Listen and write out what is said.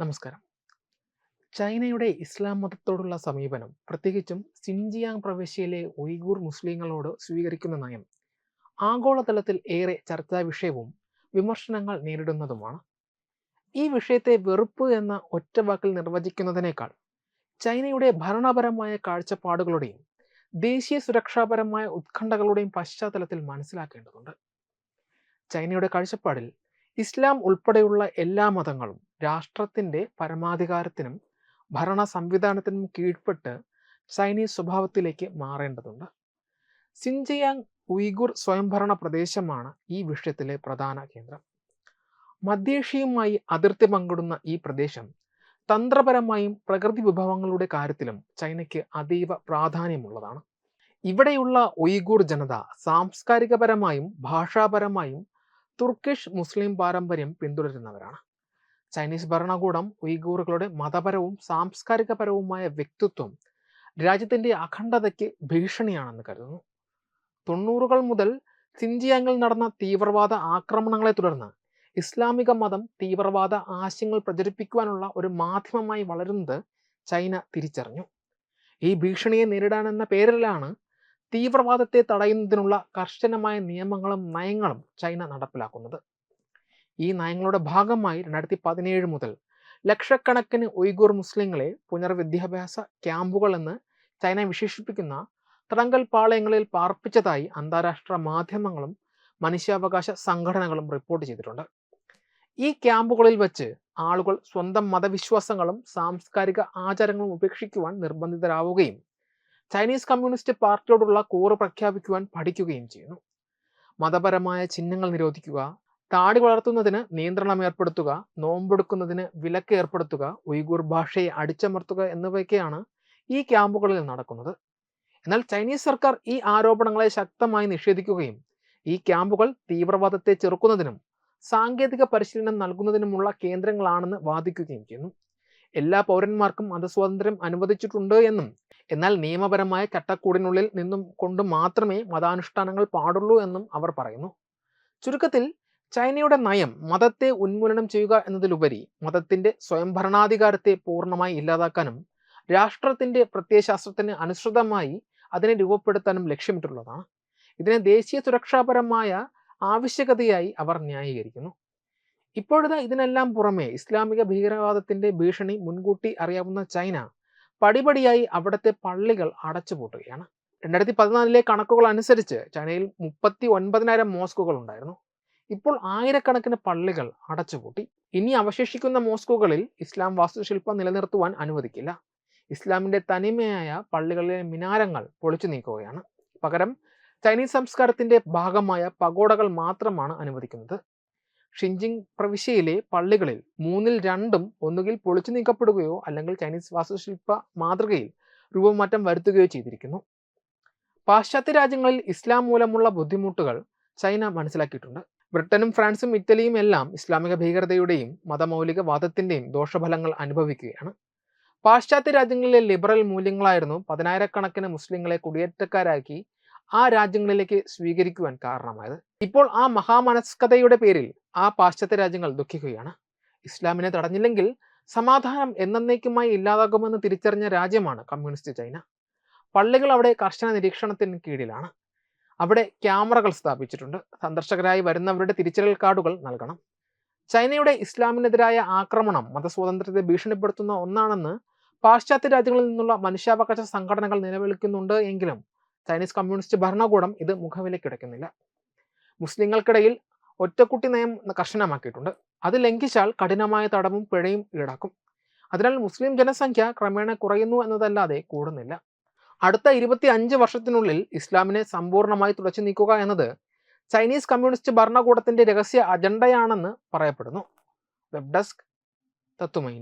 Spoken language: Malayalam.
നമസ്കാരം. ചൈനയുടെ ഇസ്ലാം മതത്തോടുള്ള സമീപനം പ്രത്യേകിച്ചും സിൻജിയാങ് പ്രവിശ്യയിലെ ഉയ്ഗൂർ മുസ്ലിങ്ങളോട് സ്വീകരിക്കുന്ന നയം ആഗോളതലത്തിൽ ഏറെ ചർച്ചാ വിഷയവും വിമർശനങ്ങൾ നേരിടുന്നതുമാണ്. ഈ വിഷയത്തെ വെറുപ്പ് എന്ന ഒറ്റ വാക്കിൽ നിർവചിക്കുന്നതിനേക്കാൾ ചൈനയുടെ ഭരണപരമായ കാഴ്ചപ്പാടുകളുടെയും ദേശീയ സുരക്ഷാപരമായ ഉത്കണ്ഠകളുടെയും പശ്ചാത്തലത്തിൽ മനസ്സിലാക്കേണ്ടതുണ്ട്. ചൈനയുടെ കാഴ്ചപ്പാടിൽ ഇസ്ലാം ഉൾപ്പെടെയുള്ള എല്ലാ മതങ്ങളും രാഷ്ട്രത്തിന്റെ പരമാധികാരത്തിനും ഭരണ സംവിധാനത്തിനും കീഴ്പ്പെട്ട് ചൈനീസ് സ്വഭാവത്തിലേക്ക് മാറേണ്ടതുണ്ട്. സിൻജിയാങ് ഉയ്ഗുർ സ്വയംഭരണ പ്രദേശമാണ് ഈ വിഷയത്തിലെ പ്രധാന കേന്ദ്രം. മധ്യേഷ്യയുമായി അതിർത്തി പങ്കിടുന്ന ഈ പ്രദേശം തന്ത്രപരമായും പ്രകൃതി വിഭവങ്ങളുടെ കാര്യത്തിലും ചൈനയ്ക്ക് അതീവ പ്രാധാന്യമുള്ളതാണ്. ഇവിടെയുള്ള ഒയ്ഗൂർ ജനത സാംസ്കാരികപരമായും ഭാഷാപരമായും തുർക്കിഷ് മുസ്ലിം പാരമ്പര്യം പിന്തുടരുന്നവരാണ്. ചൈനീസ് ഭരണകൂടം ഉയ്ഗൂറുകളുടെ മതപരവും സാംസ്കാരികപരവുമായ വ്യക്തിത്വം രാജ്യത്തിന്റെ അഖണ്ഡതയ്ക്ക് ഭീഷണിയാണെന്ന് കരുതുന്നു. തൊണ്ണൂറുകൾ മുതൽ സിൻജിയാങ്ങിൽ നടന്ന തീവ്രവാദ ആക്രമണങ്ങളെ തുടർന്ന് ഇസ്ലാമിക മതം തീവ്രവാദ ആശയങ്ങൾ പ്രചരിപ്പിക്കുവാനുള്ള ഒരു മാധ്യമമായി വളരുന്നത് ചൈന തിരിച്ചറിഞ്ഞു. ഈ ഭീഷണിയെ നേരിടാനെന്ന പേരിലാണ് തീവ്രവാദത്തെ തടയുന്നതിനുള്ള കർശനമായ നിയമങ്ങളും നയങ്ങളും ചൈന നടപ്പിലാക്കുന്നത്. ഈ നയങ്ങളുടെ ഭാഗമായി രണ്ടായിരത്തി പതിനേഴ് മുതൽ ലക്ഷക്കണക്കിന് ഉയ്ഗൂർ മുസ്ലിങ്ങളെ പുനർവിദ്യാഭ്യാസ ക്യാമ്പുകൾ എന്ന് ചൈന വിശേഷിപ്പിക്കുന്ന തടങ്കൽ പാളയങ്ങളിൽ പാർപ്പിച്ചതായി അന്താരാഷ്ട്ര മാധ്യമങ്ങളും മനുഷ്യാവകാശ സംഘടനകളും റിപ്പോർട്ട് ചെയ്തിട്ടുണ്ട്. ഈ ക്യാമ്പുകളിൽ വെച്ച് ആളുകൾ സ്വന്തം മതവിശ്വാസങ്ങളും സാംസ്കാരിക ആചാരങ്ങളും ഉപേക്ഷിക്കുവാൻ നിർബന്ധിതരാവുകയും ചൈനീസ് കമ്മ്യൂണിസ്റ്റ് പാർട്ടിയോടുള്ള കൂറ് പ്രഖ്യാപിക്കുവാൻ പഠിക്കുകയും ചെയ്യുന്നു. മതപരമായ ചിഹ്നങ്ങൾ നിരോധിക്കുക താടി വളർത്തുന്നതിന് നിയന്ത്രണം ഏർപ്പെടുത്തുക നോമ്പെടുക്കുന്നതിന് വിലക്ക് ഏർപ്പെടുത്തുക ഉയ്ഗൂർ ഭാഷയെ അടിച്ചമർത്തുക എന്നിവയൊക്കെയാണ് ഈ ക്യാമ്പുകളിൽ നടക്കുന്നത്. എന്നാൽ ചൈനീസ് സർക്കാർ ഈ ആരോപണങ്ങളെ ശക്തമായി നിഷേധിക്കുകയും ഈ ക്യാമ്പുകൾ തീവ്രവാദത്തെ ചെറുക്കുന്നതിനും സാങ്കേതിക പരിശീലനം നൽകുന്നതിനുമുള്ള കേന്ദ്രങ്ങളാണെന്ന് വാദിക്കുകയും ചെയ്യുന്നു. എല്ലാ പൗരന്മാർക്കും മതസ്വാതന്ത്ര്യം അനുവദിച്ചിട്ടുണ്ട് എന്നും എന്നാൽ നിയമപരമായ ചട്ടക്കൂടിനുള്ളിൽ നിന്നും കൊണ്ട് മാത്രമേ മതാനുഷ്ഠാനങ്ങൾ പാടുള്ളൂ എന്നും അവർ പറയുന്നു. ചുരുക്കത്തിൽ ചൈനയുടെ നയം മതത്തെ ഉന്മൂലനം ചെയ്യുക എന്നതിലുപരി മതത്തിന്റെ സ്വയംഭരണാധികാരത്തെ പൂർണമായി ഇല്ലാതാക്കാനും രാഷ്ട്രത്തിന്റെ പ്രത്യയശാസ്ത്രത്തിന് അനുസൃതമായി അതിനെ രൂപപ്പെടുത്താനും ലക്ഷ്യമിട്ടുള്ളതാണ് ഇതിനെ ദേശീയ സുരക്ഷാപരമായ ആവശ്യകതയായി അവർ ന്യായീകരിക്കുന്നു. ഇപ്പോഴത്തെ ഇതിനെല്ലാം പുറമെ ഇസ്ലാമിക ഭീകരവാദത്തിന്റെ ഭീഷണി മുൻകൂട്ടി അറിയാവുന്ന ചൈന പടിപടിയായി അവിടുത്തെ പള്ളികൾ അടച്ചുപൂട്ടുകയാണ് രണ്ടായിരത്തി പതിനാലിലെ കണക്കുകൾ അനുസരിച്ച് ചൈനയിൽ മുപ്പത്തി ഒൻപതിനായിരം മോസ്കുകൾ ഉണ്ടായിരുന്നു. ഇപ്പോൾ ആയിരക്കണക്കിന് പള്ളികൾ അടച്ചുപൂട്ടി. ഇനി അവശേഷിക്കുന്ന മോസ്കോകളിൽ ഇസ്ലാം വാസ്തുശില്പം നിലനിർത്തുവാൻ അനുവദിക്കില്ല. ഇസ്ലാമിന്റെ തനിമയായ പള്ളികളിലെ മിനാരങ്ങൾ പൊളിച്ചു നീക്കുകയാണ്. പകരം ചൈനീസ് സംസ്കാരത്തിന്റെ ഭാഗമായ പഗോഡകൾ മാത്രമാണ് അനുവദിക്കുന്നത്. ഷിൻജിങ് പ്രവിശ്യയിലെ പള്ളികളിൽ മൂന്നിൽ രണ്ടും ഒന്നുകിൽ പൊളിച്ചു നീക്കപ്പെടുകയോ അല്ലെങ്കിൽ ചൈനീസ് വാസ്തുശില്പ മാതൃകയിൽ രൂപമാറ്റം വരുത്തുകയോ ചെയ്തിരിക്കുന്നു. പാശ്ചാത്യ രാജ്യങ്ങളിൽ ഇസ്ലാം മൂലമുള്ള ബുദ്ധിമുട്ടുകൾ ചൈന മനസ്സിലാക്കിയിട്ടുണ്ട്. ബ്രിട്ടനും ഫ്രാൻസും ഇറ്റലിയും എല്ലാം ഇസ്ലാമിക ഭീകരതയുടെയും മതമൗലികവാദത്തിന്റെയും ദോഷഫലങ്ങൾ അനുഭവിക്കുകയാണ്. പാശ്ചാത്യ രാജ്യങ്ങളിലെ ലിബറൽ മൂല്യങ്ങളായിരുന്നു പതിനായിരക്കണക്കിന് മുസ്ലിങ്ങളെ കുടിയേറ്റക്കാരാക്കി ആ രാജ്യങ്ങളിലേക്ക് സ്വീകരിക്കുവാൻ കാരണമായത്. ഇപ്പോൾ ആ മഹാമനസ്കതയുടെ പേരിൽ ആ പാശ്ചാത്യ രാജ്യങ്ങൾ ദുഃഖിക്കുകയാണ്. ഇസ്ലാമിനെ തടഞ്ഞില്ലെങ്കിൽ സമാധാനം എന്നേക്കുമായി ഇല്ലാതാകുമെന്ന് തിരിച്ചറിഞ്ഞ രാജ്യമാണ് കമ്മ്യൂണിസ്റ്റ് ചൈന. പള്ളികൾ അവിടെ കർശന നിരീക്ഷണത്തിന് കീഴിലാണ്. അവിടെ ക്യാമറകൾ സ്ഥാപിച്ചിട്ടുണ്ട്. സന്ദർശകരായി വരുന്നവരുടെ തിരിച്ചറിയൽ കാർഡുകൾ നൽകണം. ചൈനയുടെ ഇസ്ലാമിനെതിരായ ആക്രമണം മതസ്വാതന്ത്ര്യത്തെ ഭീഷണിപ്പെടുത്തുന്ന ഒന്നാണെന്ന് പാശ്ചാത്യ രാജ്യങ്ങളിൽ നിന്നുള്ള മനുഷ്യാവകാശ സംഘടനകൾ നിലവിളിക്കുന്നുണ്ട് എങ്കിലും ചൈനീസ് കമ്മ്യൂണിസ്റ്റ് ഭരണകൂടം ഇത് മുഖവിലക്കിടക്കുന്നില്ല മുസ്ലിങ്ങൾക്കിടയിൽ ഒറ്റക്കുട്ടി നയം കർശനമാക്കിയിട്ടുണ്ട്. അത് ലംഘിച്ചാൽ കഠിനമായ തടവും പിഴയും ഈടാക്കും. അതിനാൽ മുസ്ലിം ജനസംഖ്യ ക്രമേണ കുറയുന്നു എന്നതല്ലാതെ കൂടുന്നില്ല. അടുത്ത ഇരുപത്തി അഞ്ച് വർഷത്തിനുള്ളിൽ ഇസ്ലാമിനെ സമ്പൂർണമായി തുടച്ചു നീക്കുക എന്നത് ചൈനീസ് കമ്മ്യൂണിസ്റ്റ് ഭരണകൂടത്തിന്റെ രഹസ്യ അജണ്ടയാണെന്ന് പറയപ്പെടുന്നു. വെബ് ഡെസ്ക് തത്തുമൈ